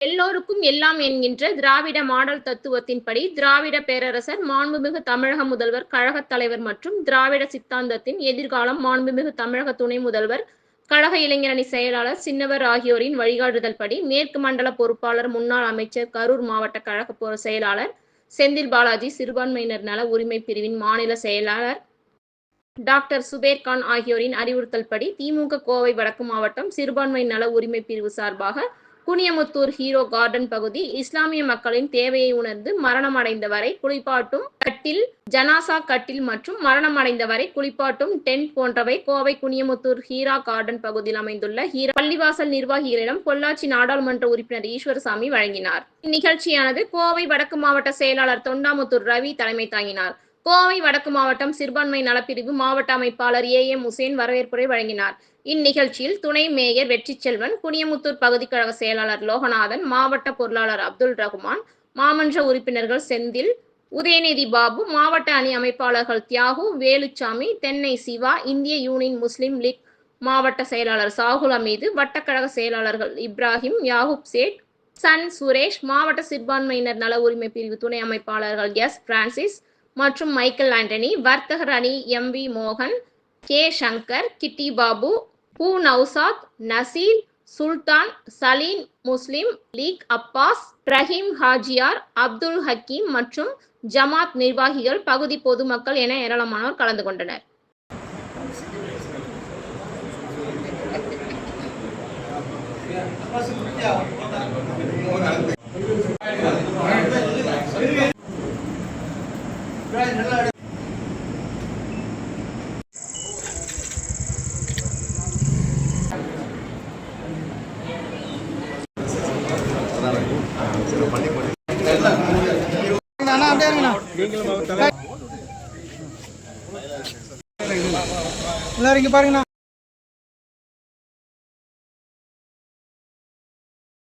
எல்லோருக்கும் எல்லாம் என்கின்ற திராவிட மாடல் தத்துவத்தின்படி திராவிட பேரரசர் மாண்புமிகு தமிழக முதல்வர் கழகத் தலைவர் மற்றும் திராவிட சித்தாந்தத்தின் எதிர்காலம் மாண்புமிகு தமிழக துணை முதல்வர் கழக இளைஞரணி செயலாளர் சின்னவர் ஆகியோரின் வழிகாட்டுதல் படி மேற்கு மண்டல பொறுப்பாளர் முன்னாள் அமைச்சர் கரூர் மாவட்ட கழக செயலாளர் செந்தில் பாலாஜி சிறுபான்மையினர் நல உரிமை பிரிவின் மாநில செயலாளர் டாக்டர் சுபேர் கான் ஆகியோரின் அறிவுறுத்தல் படி திமுக கோவை வடக்கு மாவட்டம் சிறுபான்மை நல உரிமை பிரிவு சார்பாக குனியமுத்தூர் ஹீரோ கார்டன் பகுதி இஸ்லாமிய மக்களின் தேவையை உணர்ந்து மரணம் அடைந்த வரை குளிப்பாட்டும் கட்டில் ஜனாசா கட்டில் மற்றும் மரணம் அடைந்த வரை குளிப்பாட்டும் டென்ட் போன்றவை கோவை குனியமுத்தூர் ஹீரா கார்டன் பகுதியில் அமைந்துள்ள ஹீரா பள்ளிவாசல் நிர்வாகிகளிடம் பொள்ளாச்சி நாடாளுமன்ற உறுப்பினர் ஈஸ்வரசாமி வழங்கினார். இந்நிகழ்ச்சியானது கோவை வடக்கு மாவட்ட செயலாளர் தொண்டாமுத்தூர் ரவி தலைமை தாங்கினார். கோவை வடக்கு மாவட்டம் சிறுபான்மை நலப்பிரிவு மாவட்ட அமைப்பாளர் ஏ. எம். உசேன் வரவேற்புரை வழங்கினார். இந்நிகழ்ச்சியில் துணை மேயர் வெற்றி செல்வன் குனியமுத்தூர் பகுதி கழக செயலாளர் லோகநாதன் மாவட்ட பொருளாளர் அப்துல் ரகுமான் மாமன்ற உறுப்பினர்கள் செந்தில் உதயநிதி பாபு மாவட்ட அணி அமைப்பாளர்கள் தியாகு வேலுச்சாமி தென்னை சிவா இந்திய யூனியன் முஸ்லிம் லீக் மாவட்ட செயலாளர் சாகுல் அமீது வட்டக்கழக செயலாளர்கள் இப்ராஹிம் யாகூப் சேட் சன் சுரேஷ் மாவட்ட சிறுபான்மையினர் நல உரிமை பிரிவு துணை அமைப்பாளர்கள் எஸ். பிரான்சிஸ் மற்றும் மைக்கேல் ஆண்டனி வர்த்தகர் அணி எம் வி மோகன் கே சங்கர் கிட்டி பாபு பூ நௌசாத் நசீர் சுல்தான் சலீம் முஸ்லிம் லீக் அப்பாஸ் ரஹீம் ஹாஜியார் அப்துல் ஹக்கீம் மற்றும் ஜமாத் நிர்வாகிகள் பகுதி பொதுமக்கள் என ஏராளமானோர் கலந்து கொண்டனர். எல்லாரும் இங்க பாருங்கண்ணா.